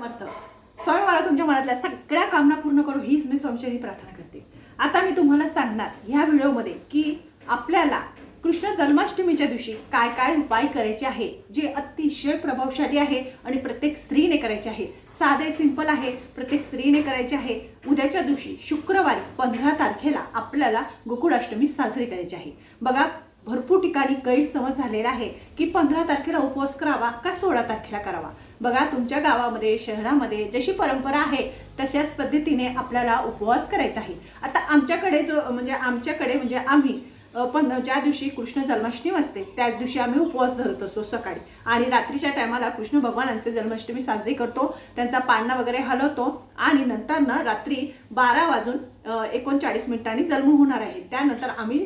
समर्थ स्वामी मला तुमच्या मनातल्या सगळ्या कामना पूर्ण करू हीच मी स्वामीचरणी प्रार्थना करते. आता मी तुम्हाला सांगणार ह्या व्हिडिओमध्ये की आपल्याला कृष्ण जन्माष्टमीच्या दिवशी काय काय उपाय करायचे आहे जे अतिशय प्रभावशाली आहे आणि प्रत्येक स्त्रीने करायचे आहे. साधे सिंपल आहे प्रत्येक स्त्रीने करायचे आहे. उद्याच्या दिवशी शुक्रवारी पंधरा तारखेला आपल्याला गोकुळाष्टमी साजरी करायची आहे. बघा भरपूर ठिकाणी गैरसमज झालेला आहे की पंधरा तारखेला उपवास करावा का सोळा तारखेला करावा? बघा तुमच्या गावामध्ये शहरामध्ये जशी परंपरा आहे तशाच पद्धतीने आपल्याला उपवास करायचा आहे. आता आमच्याकडे जो म्हणजे आमच्याकडे म्हणजे आम्ही पण ज्या दिवशी कृष्ण जन्माष्टमी असते त्याच दिवशी आम्ही उपवास धरत असतो सकाळी. आणि रात्रीच्या टायमाला कृष्ण भगवानांचे जन्माष्टमी साजरी करतो त्यांचा पाळणा वगैरे हलवतो आणि नंतर ना रात्री बारा वाजून एकोणचाळीस मिनिटांनी जन्म होणार आहे. त्यानंतर आम्ही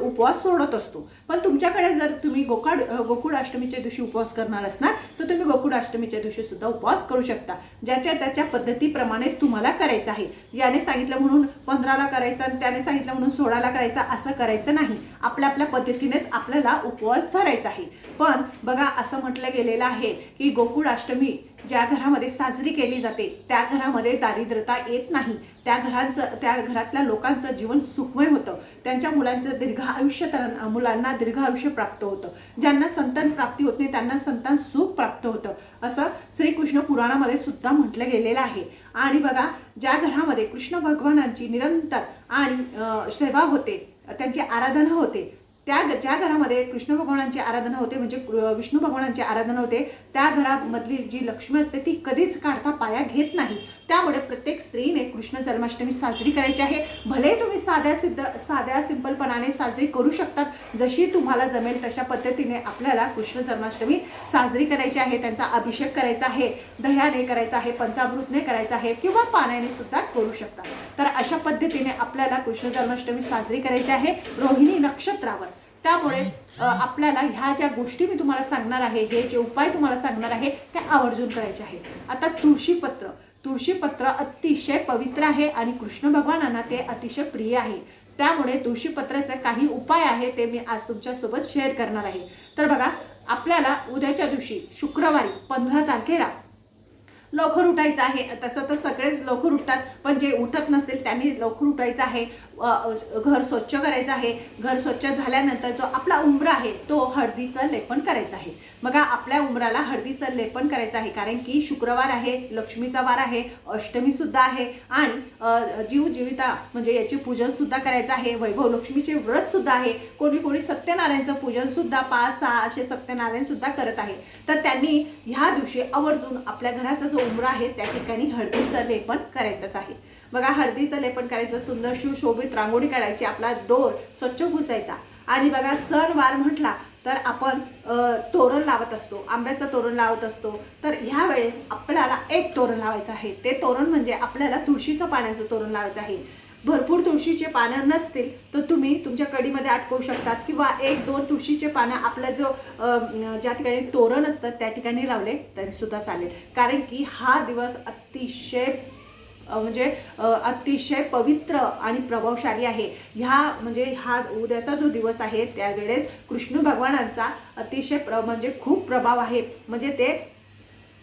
उपवास सोडत असतो. पण तुमच्याकडे जर तुम्ही गोकाड गोकुळ अष्टमीच्या दिवशी उपवास करणार असणार तर तुम्ही गोकुळ अष्टमीच्या दिवशी सुद्धा उपवास करू शकता. ज्याच्या त्याच्या पद्धतीप्रमाणे तुम्हाला करायचं आहे. याने सांगितलं म्हणून पंधराला करायचं आणि त्याने सांगितलं म्हणून सोळाला करायचं असं करायचं नाही. आपल्या आपल्या पद्धतीनेच आपल्याला उपवास धरायचा आहे. पण बघा असं म्हटलं गेलेलं आहे की गोकुळ अष्टमी ज्या घरामध्ये साजरी केली जाते त्या घरामध्ये दारिद्र्यता येत नाही. त्या घरांचं त्या घरातल्या लोकांचं जीवन सुखमय होतं. त्यांच्या मुलांचं दीर्घ आयुष्य तर मुलांना दीर्घ आयुष्य प्राप्त होतं. ज्यांना संतान प्राप्ती होत नाही त्यांना संतान सुख प्राप्त होतं. असं श्रीकृष्ण पुराणामध्ये सुद्धा म्हटलं गेलेलं आहे. आणि बघा ज्या घरामध्ये कृष्ण भगवानांची निरंतर आणि सेवा होते त्यांची आराधना होते त्या ज्या घरामध्ये कृष्ण भगवानांची आराधना होते म्हणजे विष्णू भगवानांची आराधना होते त्या घरामधली जी लक्ष्मी असते ती कधीच काढता पाया घेत नाही. त्यामुळे प्रत्येक स्त्रीने कृष्ण जन्माष्टमी साजरी करायची आहे. भले तुम्ही साध्या सिद्ध साध्या सिंपलपणाने साजरी करू शकतात जशी तुम्हाला जमेल तशा पद्धतीने आपल्याला कृष्ण जन्माष्टमी साजरी करायची आहे त्यांचा अभिषेक करायचा आहे दह्याने करायचा आहे पंचामृतने करायचा आहे किंवा पाण्याने सुद्धा करू शकता. तर अशा पद्धतीने आपल्याला कृष्ण जन्माष्टमी साजरी करायची आहे रोहिणी नक्षत्रावर. त्यामुळे आपल्याला ह्या ज्या गोष्टी मी तुम्हाला सांगणार आहे हे जे उपाय तुम्हाला सांगणार आहे ते आवर्जून करायचे आहे. आता तुळशीपत्र. तुळशीपत्र अतिशय पवित्र आहे आणि कृष्ण भगवानांना ते अतिशय प्रिय आहे. त्यामुळे तुळशीपत्राचे काही उपाय आहे ते मी आज तुमच्यासोबत शेअर करणार आहे. तर बघा आपल्याला उद्याच्या दिवशी शुक्रवारी पंधरा तारखेला लवकर उठायचं आहे. तसं तर सगळेच लवकर उठतात पण जे उठत नसतील त्यांनी लवकर उठायचं आहे. घर स्वच्छ करायचं आहे. घर स्वच्छ झाल्यानंतर जो आपला उंबरा आहे तो हळदीचं लेपन करायचं आहे. बघा आपल्या उंबराला हळदीचं लेपन करायचं आहे कारण की शुक्रवार आहे लक्ष्मीचा वार आहे अष्टमी सुद्धा आहे आणि जीव जीविता म्हणजे याचे पूजन सुद्धा करायचं आहे. वैभव लक्ष्मीचे व्रत सुद्धा आहे. कोणी कोणी सत्यनारायणचं पूजन सुद्धा पाच सहा असे सत्यनारायण सुद्धा करत आहे. तर त्यांनी ह्या दिवशी आवर्जून आपल्या घराचा जो उंबरा आहे त्या ठिकाणी हळदीचं लेपन करायचंच आहे. बघा हळदीचं लेपन करायचं सुंदर सुशोभित रांगोळी काढायची आपला दोर स्वच्छ पुसायचा आणि बघा सण वार म्हटला तर आपण तोरण लावत असतो आंब्याचं तोरण लावत असतो. तर ह्या वेळेस आपल्याला एक तोरण लावायचं आहे. ते तोरण म्हणजे आपल्याला तुळशीचं पाण्याचं तोरण लावायचं आहे. भरपूर तुळशीचे पानं नसतील तर तुम्ही तुमच्या कडीमध्ये अटकवू शकतात. किंवा एक दोन तुळशीचे पानं आपला जो ज्या ठिकाणी तोरण असतं त्या ठिकाणी लावले तरीसुद्धा चालेल. कारण की हा दिवस अतिशय म्हणजे अतिशय पवित्र आणि प्रभावशाली आहे. ह्या म्हणजे हा उद्याचा जो दिवस आहे त्यावेळेस कृष्ण भगवानांचा अतिशय प्र म्हणजे खूप प्रभाव आहे. म्हणजे ते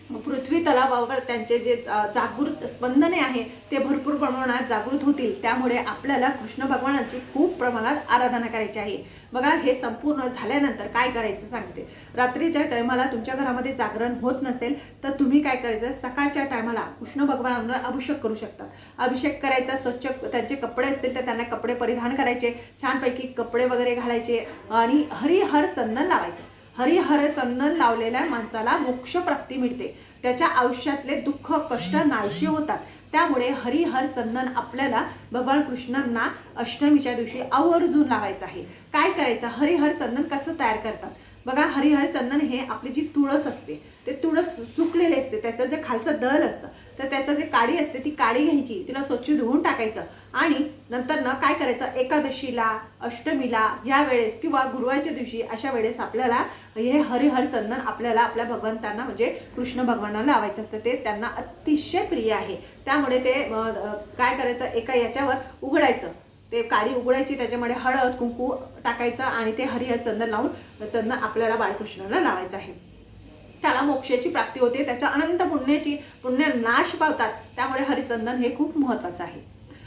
पृथ्वी तलावावर त्यांचे जे जागृत स्पंदने आहे ते भरपूर प्रमाणात जागृत होतील. त्यामुळे आपल्याला कृष्ण भगवानांची खूप प्रमाणात आराधना करायची आहे. बघा हे संपूर्ण झाल्यानंतर काय करायचं सांगते. रात्रीच्या टायमाला तुमच्या घरामध्ये जागरण होत नसेल तर तुम्ही काय करायचं? सकाळच्या टायमाला कृष्ण भगवानांवर अभिषेक करू शकता. अभिषेक करायचा स्वच्छ त्यांचे कपडे असतील तर त्यांना कपडे परिधान करायचे छानपैकी कपडे वगैरे घालायचे आणि हरिहर चंदन लावायचं. हरिहर चंदन लावलेल्या माणसाला मोक्ष प्राप्ती मिळते. त्याच्या आयुष्यातले दुःख कष्ट नाहीशी होतात. त्यामुळे हरिहर चंदन आपल्याला भगवान कृष्णांना अष्टमीच्या दिवशी आवर्जून लावायचं आहे. काय करायचं? हरिहर चंदन कसं तयार करतात? बघा हरिहर चंदन हे आपली जी तुळस असते ते तुळस सुकलेले असते त्याचं जे खालचं दल असतं तर त्याचं जे काडी असते ती काडी घ्यायची तिला स्वच्छ धुवून टाकायचं. आणि नंतर ना काय करायचं एकादशीला अष्टमीला ह्या वेळेस किंवा गुरुवारच्या दिवशी अशा वेळेस आपल्याला हे हरिहर चंदन आपल्याला आपल्या भगवंतांना म्हणजे कृष्ण भगवानाला लावायचं असतं. ते त्यांना अतिशय प्रिय आहे. त्यामुळे ते काय करायचं एका याच्यावर उघडायचं. ते काडी उघडायची त्याच्यामध्ये हळद कुंकू टाकायचं आणि ते हरिहर चंदन लावून चंदन आपल्याला बाळकृष्णाला लावायचं आहे. त्याला मोक्षाची प्राप्ती होते त्याच्या अनंत पुण्याची पुण्य नाश पावतात त्यामुळे हरिचंदन हे खूप महत्वाचं आहे.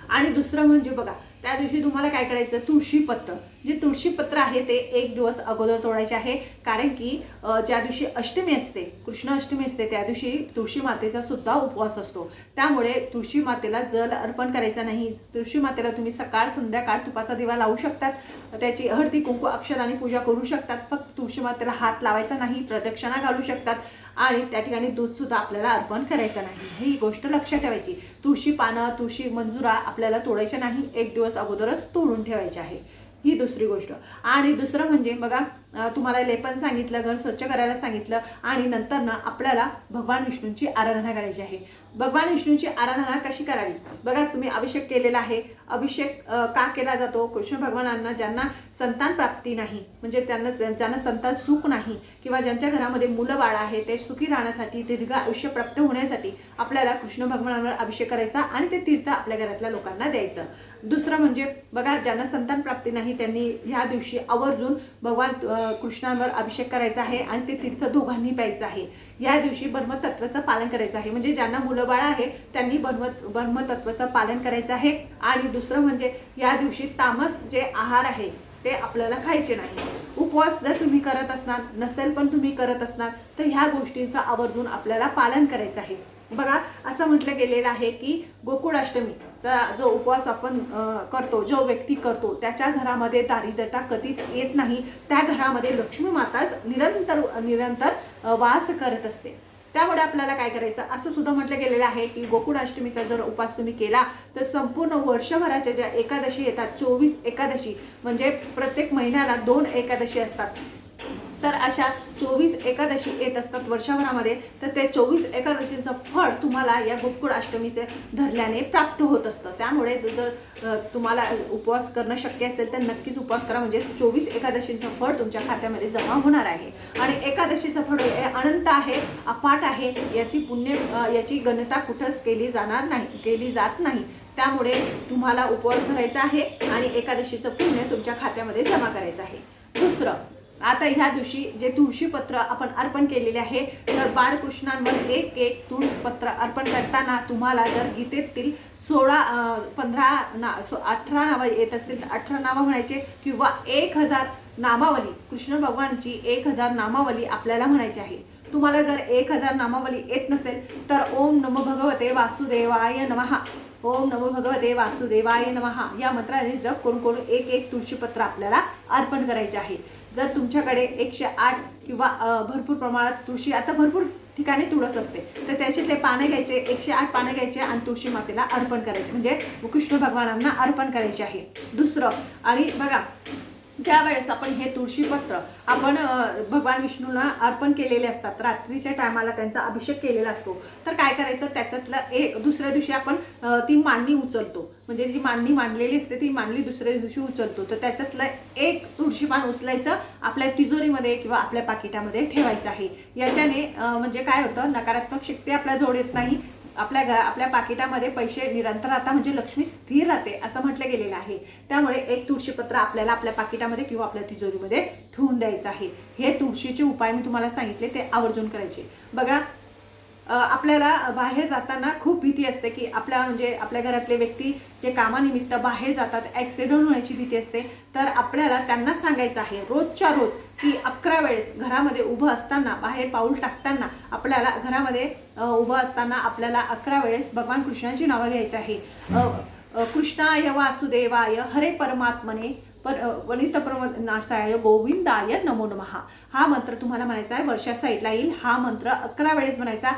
आणि दुसरं म्हणजे बघा त्या दिवशी तुम्हाला काय करायचं? तुळशीपत्र. जे तुळशीपत्र आहे ते एक दिवस अगोदर तोडायचे आहे. कारण की ज्या दिवशी अष्टमी असते कृष्ण अष्टमी असते त्या दिवशी तुळशी मातेचा सुद्धा उपवास असतो. त्यामुळे तुळशी मातेला जल अर्पण करायचं नाही. तुळशी मातेला तुम्ही सकाळ संध्याकाळ तुपाचा दिवा लावू शकतात. त्याची हळदी कुंकू अक्षदाने पूजा करू शकतात. फक्त तुळशी मातेला हात लावायचा नाही प्रदक्षिणा घालू शकतात आणि त्या ठिकाणी दूधसुद्धा आपल्याला अर्पण करायचं नाही. ही गोष्ट लक्षात ठेवायची. तुळशी पानं तुळशी मंजुरा आपल्याला तोडायच्या नाही. एक दिवस अगोदरच तोडून ठेवायचे आहे. ही दुसरी गोष्ट. आणि दुसरं म्हणजे बघा तुम्हाला लेपन सांगितलं घर स्वच्छ करायला सांगितलं आणि नंतर ना आपल्याला भगवान विष्णूंची आराधना करायची आहे. भगवान विष्णूंची आराधना कशी करावी? बघा तुम्ही अभिषेक केलेला आहे. अभिषेक का केला जातो? कृष्ण भगवानांना ज्यांना संतान प्राप्ती नाही म्हणजे त्यांना ज्यांना संतान सुख नाही किंवा ज्यांच्या घरामध्ये मुलं बाळ आहे ते सुखी राहण्यासाठी दीर्घ आयुष्य प्राप्त होण्यासाठी आपल्याला कृष्ण भगवानांवर अभिषेक करायचा आणि ते तीर्थ आपल्या घरातल्या लोकांना द्यायचं. दुसरं म्हणजे बघा ज्यांना संतान प्राप्ती नाही त्यांनी ह्या दिवशी आवर्जून भगवान कृष्णांवर अभिषेक करायचा आहे आणि ते तीर्थ दोघांनी प्यायचं आहे. या दिवशी ब्रह्मतत्वाचं पालन करायचं आहे. म्हणजे ज्यांना मुलं बाळ आहे त्यांनी ब्रह्म ब्रह्मतत्वाचं पालन करायचं आहे. आणि दुसरं म्हणजे या दिवशी तामस जे आहार आहे ते आपल्याला खायचे नाही. उपवास जर तुम्ही करत असणार नसेल पण तुम्ही करत असणार तर ह्या गोष्टींचं आवर्जून आपल्याला पालन करायचं आहे. बघा असं म्हटलं गेलेलं आहे की गोकुळाष्टमीचा जो उपवास आपण करतो जो व्यक्ती करतो त्याच्या घरामध्ये दारिद्रता कधीच येत नाही. त्या घरामध्ये लक्ष्मी माताच निरंतर निरंतर वास करत असते. त्यामुळे आपल्याला काय करायचं? असं सुद्धा म्हटलं गेलेलं आहे की गोकुळाष्टमीचा जर उपास तुम्ही केला तर संपूर्ण वर्षभराच्या ज्या एकादशी येतात चोवीस एकादशी म्हणजे प्रत्येक महिन्याला दोन एकादशी असतात. तर अशा चोवीस एकादशी येत असतात वर्षभरामध्ये तर ते चोवीस एकादशींचं फळ तुम्हाला या गोकुळ अष्टमीचे धरल्याने प्राप्त होत असतं. त्यामुळे जर तुम्हाला उपवास करणं शक्य असेल तर नक्कीच उपवास करा. म्हणजे चोवीस एकादशींचं फळ तुमच्या खात्यामध्ये जमा होणार आहे. आणि एकादशीचं फळ अनंत आहे अफाट आहे याची पुण्य याची गणता कुठंच केली जाणार नाही केली जात नाही. त्यामुळे तुम्हाला उपवास धरायचा आहे आणि एकादशीचं पुण्य तुमच्या खात्यामध्ये जमा करायचं आहे. दुसरं आता ह्या दिवशी जे तुळशीपत्र आपण अर्पण केलेले आहे तर बाळकृष्णांवर एक एक तुळसपत्र अर्पण करताना तुम्हाला जर गीतेतील सोळा पंधरा ना सो अठरा नावं येत असतील तर अठरा नावं म्हणायचे किंवा एक हजार नामावली कृष्ण भगवानची एक हजार नामावली आपल्याला म्हणायची आहे. तुम्हाला जर एक हजार नामावली येत नसेल तर ओम नमो भगवते वासुदेवाय नमः ओम नमो भगवते वासुदेवाय नमः या मंत्राने जप करून करून एक एक तुळशीपत्र आपल्याला अर्पण करायचे आहे. जर तुमच्याकडे एकशे आठ किंवा भरपूर प्रमाणात तुळशी आता भरपूर ठिकाणी तुळस असते. तर त्याच्यातले पानं घ्यायचे एकशे आठ पानं घ्यायचे आणि तुळशी मातेला अर्पण करायचे. म्हणजे कृष्ण भगवानांना अर्पण करायचे आहे. दुसरं आणि बघा ज्या वेळेस आपण हे तुळशीपत्र आपण भगवान विष्णूला अर्पण केलेले असतात रात्रीच्या टायमाला त्यांचा अभिषेक केलेला असतो तर काय करायचं? त्याच्यातलं एक दुसऱ्या दिवशी आपण ती मांडणी उचलतो. म्हणजे जी मांडणी मांडलेली असते ती मांडली दुसऱ्या दिवशी उचलतो. तर त्याच्यातलं एक तुळशी पान उचलायचं आपल्या तिजोरीमध्ये किंवा आपल्या पाकिटामध्ये ठेवायचं आहे. याच्याने म्हणजे काय होतं? नकारात्मक शक्ती आपल्या जोड येत नाही. आपल्या घरा आपल्या पाकिटामध्ये पैसे निरंतर आता म्हणजे लक्ष्मी स्थिर राहते असं म्हटलं गेलेलं आहे. त्यामुळे एक तुळशीपत्र आपल्याला आपल्या पाकिटामध्ये किंवा आपल्या तिजोरीमध्ये ठेवून द्यायचं आहे. हे तुळशीचे उपाय मी तुम्हाला सांगितले ते आवर्जून करायचे. बघा आपल्याला बाहेर जाताना खूप भीती असते की आपल्या म्हणजे आपल्या घरातले व्यक्ती जे कामानिमित्त बाहेर जातात ॲक्सिडेंट होण्याची भीती असते. तर आपल्याला त्यांना सांगायचं आहे रोजच्या रोज की अकरा वेळेस घरामध्ये उभं असताना बाहेर पाऊल टाकताना आपल्याला घरामध्ये उभं असताना आपल्याला अकरा वेळेस भगवान कृष्णाची नावं घ्यायची आहे. कृष्णाय वासुदेवाय हरे परमात्मने पर वनित नाशाय गोविंदाय नमो नमः. हा मंत्र तुम्हाला म्हणायचा आहे वर्षा साईडला येईल. हा मंत्र अकरा वेळेस म्हणायचा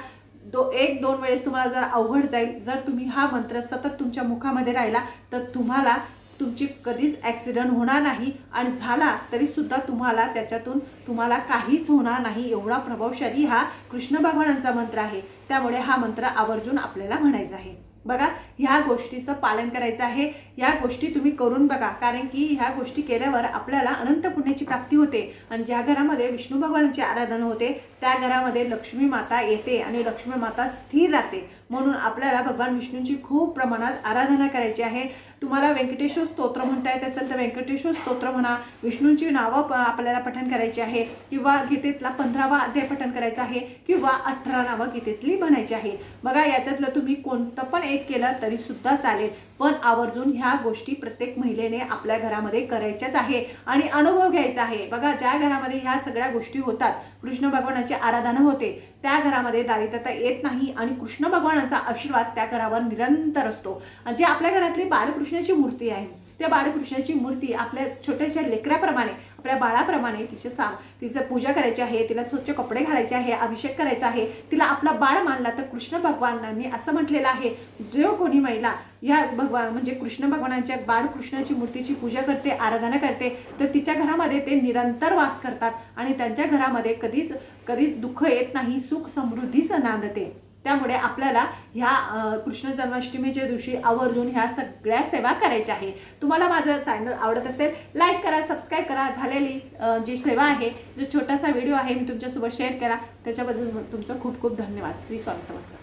दो एक दोन वेळेस तुम्हाला जर अवघड जाईल जर तुम्ही हा मंत्र सतत तुमच्या मुखामध्ये राहिला तर तुम्हाला तुमची कधीच ॲक्सिडंट होणार नाही आणि झाला तरी सुद्धा तुम्हाला त्याच्यातून तुम्हाला काहीच होणार नाही एवढा प्रभावशाली हा कृष्ण भगवानांचा मंत्र आहे. त्यामुळे हा मंत्र आवर्जून आपल्याला म्हणायचा आहे. बघा ह्या गोष्टीचं पालन करायचं आहे. या गोष्टी तुम्ही करून बघा. कारण की ह्या गोष्टी केल्यावर आपल्याला अनंत पुण्याची प्राप्ती होते. आणि ज्या घरामध्ये विष्णू भगवानाची आराधना होते त्या घरामध्ये लक्ष्मी माता येते आणि लक्ष्मी माता स्थिर राहते. म्हणून आपल्याला भगवान विष्णूंची खूप प्रमाणात आराधना करायची आहे. तुम्हाला व्यंकटेश्वर स्तोत्र म्हणता येत असेल तर व्यंकटेश्वर स्तोत्र म्हणा विष्णूंची नावं प- आपल्याला पठण करायची आहे. किंवा गीतेतला पंधरावा अध्याय पठण करायचा आहे. किंवा अठरा नावं गीतेतली म्हणायची आहे. बघा याच्यातलं तुम्ही कोणतं पण एक केलं तरी सुद्धा चालेल. पण आवर्जून ह्या ह्या गोष्टी प्रत्येक महिलेने आपल्या घरामध्ये करायच्याच आहे आणि अनुभव घ्यायचा आहे. बघा ज्या घरामध्ये ह्या सगळ्या गोष्टी होतात कृष्ण भगवानाची आराधना होते त्या घरामध्ये दारिद्रता येत नाही आणि कृष्ण भगवानाचा आशीर्वाद त्या घरावर निरंतर असतो. आणि जे आपल्या घरातली बाळकृष्णाची मूर्ती आहे त्या बाळकृष्णाची मूर्ती आपल्या छोट्याशा लेकराप्रमाणे आपल्या बाळाप्रमाणे तिचे सा तिचं पूजा करायची आहे तिला स्वच्छ कपडे घालायचे आहे अभिषेक करायचा आहे तिला आपला बाळ मानला तर कृष्ण भगवानांनी असं म्हटलेलं आहे जो कोणी महिला या भगवान म्हणजे कृष्ण भगवानांच्या बाळकृष्णाची मूर्तीची पूजा करते आराधना करते तर तिच्या घरामध्ये ते निरंतर वास करतात आणि त्यांच्या घरामध्ये कधीच कधीच दुःख येत नाही सुख समृद्धीच नांदते. त्यामुळे आपल्याला ह्या कृष्ण जन्माष्टमीच्या दिवशी आवर्जून ह्या सगळ्या सेवा करायच्या आहे. तुम्हाला माझं चॅनल आवडत असेल लाईक करा सबस्क्राईब करा. झालेली जी सेवा आहे जो छोटासा व्हिडिओ आहे मी तुमच्यासोबत शेअर करा. त्याच्याबद्दल तुमचं खूप खूप धन्यवाद. श्री स्वामी समर्थ.